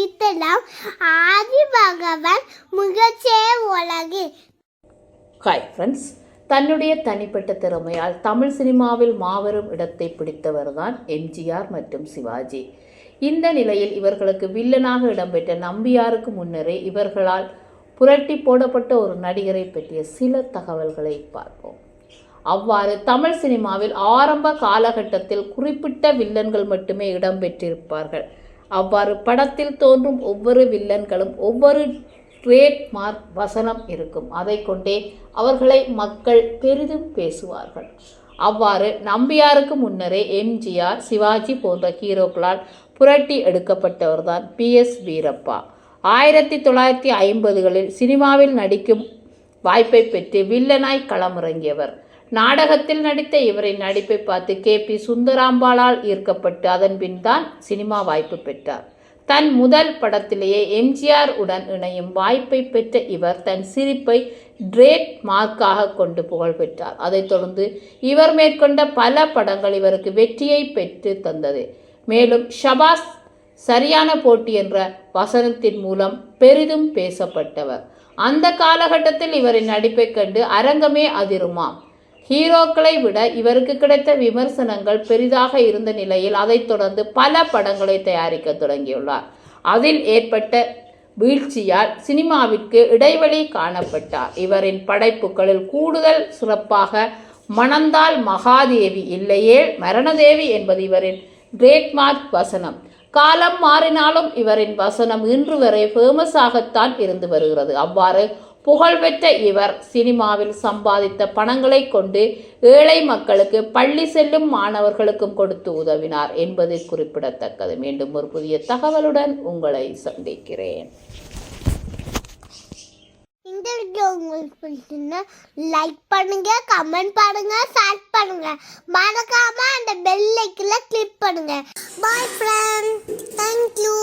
அழித்தலாம் ஆதி பகவான் முகச்சே உலகு hi friends தன்னுடைய தனிப்பட்ட திறமையால் தமிழ் சினிமாவில் மாபெரும் இடத்தை பிடித்தவர்தான் எம்ஜிஆர் மற்றும் சிவாஜி. இந்த நிலையில் இவர்களுக்கு வில்லனாக இடம்பெற்ற நம்பியாருக்கு முன்னரே இவர்களால் புரட்டி போடப்பட்ட ஒரு நடிகரை பற்றிய சில தகவல்களை பார்ப்போம். அவ்வாறு தமிழ் சினிமாவில் ஆரம்ப காலகட்டத்தில் குறிப்பிட்ட வில்லன்கள் மட்டுமே இடம்பெற்றிருப்பார்கள். அவ்வாறு படத்தில் தோன்றும் ஒவ்வொரு வில்லன்களும் ஒவ்வொரு ட்ரேட்மார்க் வசனம் இருக்கும். அதை கொண்டே அவர்களை மக்கள் பெரிதும் பேசுவார்கள். அவ்வாறு நம்பியாருக்கு முன்னரே எம்ஜிஆர் சிவாஜி போன்ற ஹீரோக்களால் புரட்டி எடுக்கப்பட்டவர்தான் பி. எஸ். வீரப்பா. ஆயிரத்தி தொள்ளாயிரத்தி ஐம்பதுகளில் சினிமாவில் நடிக்கும் வாய்ப்பை பெற்று வில்லனாய் களமிறங்கியவர். நாடகத்தில் நடித்த இவரின் நடிப்பை பார்த்து கே. பி. சுந்தராம்பாளால் ஈர்க்கப்பட்டு அதன்பின் தான் சினிமா வாய்ப்பு பெற்றார். தன் முதல் படத்திலேயே எம்ஜிஆர் உடன் இணையும் வாய்ப்பை பெற்ற இவர் தன் சிரிப்பை ட்ரேட் மார்க்காக கொண்டு புகழ் பெற்றார். அதைத் தொடர்ந்து இவர் மேற்கொண்ட பல படங்கள் இவருக்கு வெற்றியை பெற்று தந்தது. மேலும் ஷபாஸ் சரியான போட்டி என்ற வசனத்தின் மூலம் பெரிதும் பேசப்பட்டவர். அந்த காலகட்டத்தில் இவரின் நடிப்பைக் கண்டு அரங்கமே அதிருமாம். ஹீரோக்களை விட இவருக்கு கிடைத்த விமர்சனங்கள் பெரிதாக இருந்த நிலையில் அதைத் தொடர்ந்து பல படங்களை தயாரிக்க தொடங்கியுள்ளார். அதில் ஏற்பட்ட வீழ்ச்சியால் சினிமாவிற்கு இடைவெளி காணப்பட்டார். இவரின் படைப்புகளில் கூடுதல் சிறப்பாக மணந்தால் மகாதேவி இல்லையே மரணதேவி என்பது இவரின் ட்ரேட்மார்க் வசனம். காலம் மாறினாலும் இவரின் வசனம் இன்று வரை ஃபேமஸாகத்தான் இருந்து வருகிறது. அவ்வாறு புகழ்பெற்ற இவர் சினிமாவில் சம்பாதித்த பணங்களை கொண்டு ஏழை மக்களுக்கு பள்ளி செல்லும் மாணவர்களுக்கும் கொடுத்து உதவினார் என்பது குறிப்பிடத்தக்கது. மீண்டும் ஒரு புதிய தகவலுடன் உங்களை சந்திக்கிறேன். இந்த வீடியோ உங்களுக்கு பிடிச்சிருந்தா லைக் பண்ணுங்க கமெண்ட் பண்ணுங்க ஷேர் பண்ணுங்க. மறக்காம அந்த பெல் ஐக்கில் கிளிக் பண்ணுங்க. பாய் ஃப்ரெண்ட் தேங்க்யூ